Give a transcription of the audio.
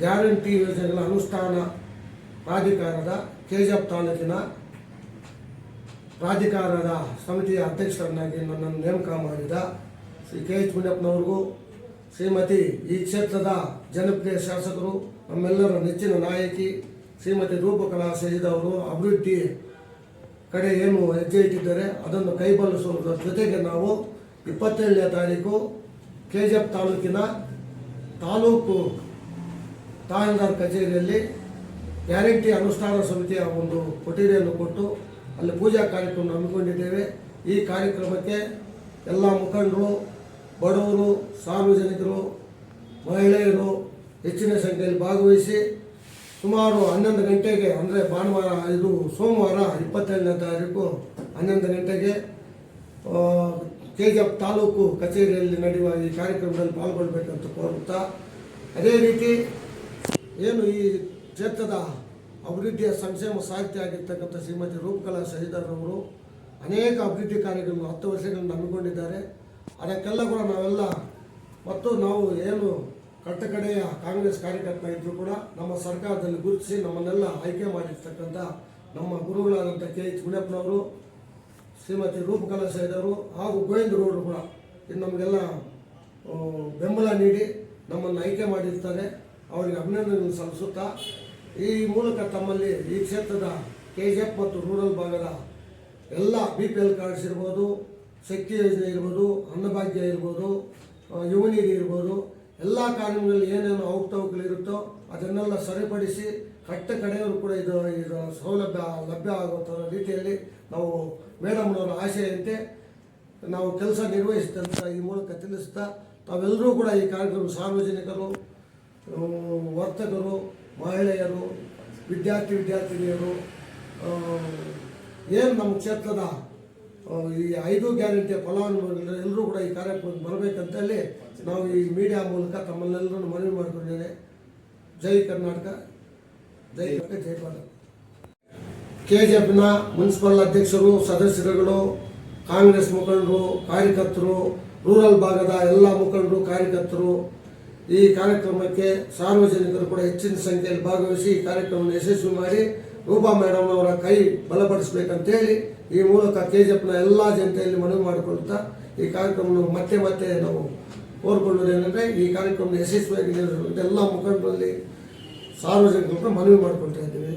Guarantee ಯೋಜನೆಗಳ ಅನುಷ್ಠಾನ ಪ್ರಾಧಿಕಾರದ ಕೆಜಿಎಫ್ ತಾಲೂಕಿನ ಪ್ರಾಧಿಕಾರದ ಸಮಿತಿಯ ಅಧ್ಯಕ್ಷರನ್ನಾಗಿ ನನ್ನನ್ನು ನೇಮಕ ಮಾಡಿದ ಶ್ರೀ ಕೆ ಎಚ್ ಮುನಿಯಪ್ಪನವ್ರಿಗೂ, ಶ್ರೀಮತಿ ಈ ಕ್ಷೇತ್ರದ ಜನಪ್ರಿಯ ಶಾಸಕರು, ನಮ್ಮೆಲ್ಲರ ನೆಚ್ಚಿನ ನಾಯಕಿ ಶ್ರೀಮತಿ ರೂಪಕಲಾ ಸೇರಿದವರು ಅಭಿವೃದ್ಧಿ ಕಡೆ ಏನು ಹೆಜ್ಜೆ ಇಟ್ಟಿದ್ದಾರೆ, ಅದನ್ನು ಕೈಬಲ್ಲಿಸುವುದರ ಜೊತೆಗೆ ನಾವು ಇಪ್ಪತ್ತೇಳನೇ ತಾರೀಕು ಕೆ ಜಿ ಎಫ್ ತಾಲೂಕಿನ ತಾಲೂಕು ತಹಸೀಲ್ದಾರ್ ಕಚೇರಿಯಲ್ಲಿ ಗ್ಯಾರಂಟಿ ಅನುಷ್ಠಾನ ಸಮಿತಿಯ ಒಂದು ಕೊಠಡಿಯನ್ನು ಕೊಟ್ಟು ಅಲ್ಲಿ ಪೂಜಾ ಕಾರ್ಯಕ್ರಮ ಹಮ್ಮಿಕೊಂಡಿದ್ದೇವೆ. ಈ ಕಾರ್ಯಕ್ರಮಕ್ಕೆ ಎಲ್ಲ ಮುಖಂಡರು, ಬಡವರು, ಸಾರ್ವಜನಿಕರು, ಮಹಿಳೆಯರು ಹೆಚ್ಚಿನ ಸಂಖ್ಯೆಯಲ್ಲಿ ಭಾಗವಹಿಸಿ ಸುಮಾರು ಹನ್ನೊಂದು ಗಂಟೆಗೆ, ಅಂದರೆ ಭಾನುವಾರ ಇದು ಸೋಮವಾರ ಇಪ್ಪತ್ತೈದನೇ ತಾರೀಕು ಹನ್ನೊಂದು ಗಂಟೆಗೆ ಕೆ ಜಿ ಎಫ್ ತಾಲೂಕು ಕಚೇರಿಯಲ್ಲಿ ನಡೆಯುವ ಈ ಕಾರ್ಯಕ್ರಮದಲ್ಲಿ ಪಾಲ್ಗೊಳ್ಬೇಕಂತ ಕೋರುತ್ತಾ, ಅದೇ ರೀತಿ ಏನು ಈ ಕ್ಷೇತ್ರದ ಅಭಿವೃದ್ಧಿಯ ಸಂಕ್ಷೇಮ ಸಾಹಿತ್ಯ ಆಗಿರ್ತಕ್ಕಂಥ ಶ್ರೀಮತಿ ರೂಪಕಲಾ ಸಹಿದರವರು ಅನೇಕ ಅಭಿವೃದ್ಧಿ ಕಾರ್ಯಗಳನ್ನು ಹತ್ತು ವರ್ಷಗಳನ್ನು ಹಮ್ಮಿಕೊಂಡಿದ್ದಾರೆ. ಅದಕ್ಕೆಲ್ಲ ಕೂಡ ನಾವೆಲ್ಲ ಮತ್ತು ನಾವು ಏನು ಕಟ್ಟಕಡೆಯ ಕಾಂಗ್ರೆಸ್ ಕಾರ್ಯಕರ್ತ ಇದ್ದರೂ ಕೂಡ ನಮ್ಮ ಸರ್ಕಾರದಲ್ಲಿ ಗುರುತಿಸಿ ನಮ್ಮನ್ನೆಲ್ಲ ಆಯ್ಕೆ ಮಾಡಿರ್ತಕ್ಕಂಥ ನಮ್ಮ ಗುರುಗಳಾದಂಥ ಕೆ ಎಚ್ ಗುಣಪ್ಪನವರು, ಶ್ರೀಮತಿ ರೂಪಕಲಾ ಸಹಿದವರು ಹಾಗೂ ಗೋವಿಂದ ಗೌಡರು ಕೂಡ. ಇದು ನಮಗೆಲ್ಲ ಬೆಂಬಲ ನೀಡಿ ನಮ್ಮನ್ನು ಆಯ್ಕೆ ಮಾಡಿರ್ತಾರೆ. ಅವರಿಗೆ ಅಭಿನಂದನೆ ಸಲ್ಲಿಸುತ್ತಾ ಈ ಮೂಲಕ ತಮ್ಮಲ್ಲಿ ಈ ಕ್ಷೇತ್ರದ ಕೆ ಜಿ ಎಫ್ ಮತ್ತು ರೂರಲ್ ಭಾಗದ ಎಲ್ಲ ಬಿ ಪಿ ಎಲ್ ಕಾರ್ಡ್ಸ್ ಇರ್ಬೋದು, ಶಕ್ತಿ ಯೋಜನೆ ಇರ್ಬೋದು, ಅನ್ನಭಾಗ್ಯ ಇರ್ಬೋದು ಯುವನಿಧಿ ಯುವ ನಿಧಿ ಇರ್ಬೋದು, ಎಲ್ಲ ಕಾರ್ಯಕ್ರಮಗಳಲ್ಲಿ ಏನೇನು ಅವಕತವಕಗಳಿರುತ್ತೋ ಅದನ್ನೆಲ್ಲ ಸರಿಪಡಿಸಿ ಕಟ್ಟ ಕಡೆಯವರು ಕೂಡ ಇದು ಇದು ಸೌಲಭ್ಯ ಲಭ್ಯ ಆಗುವಂಥ ರೀತಿಯಲ್ಲಿ ನಾವು ಮೇಡಮ್ನವರ ಆಶಯಂತೆ ನಾವು ಕೆಲಸ ನಿರ್ವಹಿಸಿದಂತ ಈ ಮೂಲಕ ತಿಳಿಸ್ತಾ ತಾವೆಲ್ಲರೂ ಕೂಡ ಈ ಕಾರ್ಯಕ್ರಮ ಸಾರ್ವಜನಿಕರು ವರ್ತಕರು, ಮಹಿಳೆಯರು, ವಿದ್ಯಾರ್ಥಿ, ವಿದ್ಯಾರ್ಥಿನಿಯರು ಏನು ನಮ್ಮ ಕ್ಷೇತ್ರದ ಈ ಐದು ಗ್ಯಾರಂಟಿಯ ಫಲಾನುಭವಿಗಳು ಎಲ್ಲರೂ ಕೂಡ ಈ ಕಾರ್ಯಕ್ರಮಕ್ಕೆ ಬರಬೇಕಂತೇಳಿ ನಾವು ಈ ಮೀಡಿಯಾ ಮೂಲಕ ತಮ್ಮಲ್ಲೆಲ್ಲರೂ ಮನವಿ ಮಾಡಿಕೊಂಡಿದ್ದೇನೆ ಜೈ ಕರ್ನಾಟಕ ಜೈ ಕರ್ನಾಟಕ, ಜೈ ಭಾರತ. ಕೆ ಜಿ ಎಫ್ನ ಮುನ್ಸಿಪಲ್ ಅಧ್ಯಕ್ಷರು, ಸದಸ್ಯರುಗಳು, ಕಾಂಗ್ರೆಸ್ ಮುಖಂಡರು, ಕಾರ್ಯಕರ್ತರು, ರೂರಲ್ ಭಾಗದ ಎಲ್ಲ ಮುಖಂಡರು, ಕಾರ್ಯಕರ್ತರು ಈ ಕಾರ್ಯಕ್ರಮಕ್ಕೆ ಸಾರ್ವಜನಿಕರು ಕೂಡ ಹೆಚ್ಚಿನ ಸಂಖ್ಯೆಯಲ್ಲಿ ಭಾಗವಹಿಸಿ ಈ ಕಾರ್ಯಕ್ರಮವನ್ನು ಯಶಸ್ವಿ ಮಾಡಿ ರೂಪಾ ಮೇಡಮ್ ಅವರ ಕೈ ಬಲಪಡಿಸಬೇಕಂತೇಳಿ ಈ ಮೂಲಕ ಕೆ ಜಿ ಎಫ್ನ ಎಲ್ಲ ಜನತೆಯಲ್ಲಿ ಮನವಿ ಮಾಡಿಕೊಳ್ತಾ ಈ ಕಾರ್ಯಕ್ರಮವನ್ನು ಮತ್ತೆ ಮತ್ತೆ ನಾವು ಕೋರ್ಕೊಳ್ಳೋದೇನೆಂದರೆ ಈ ಕಾರ್ಯಕ್ರಮ ಯಶಸ್ವಿಯಾಗಿ ಎಲ್ಲ ಮುಖಂಡರಲ್ಲಿ ಸಾರ್ವಜನಿಕರು ಮನವಿ ಮಾಡಿಕೊಳ್ತಾ ಇದ್ದೀವಿ.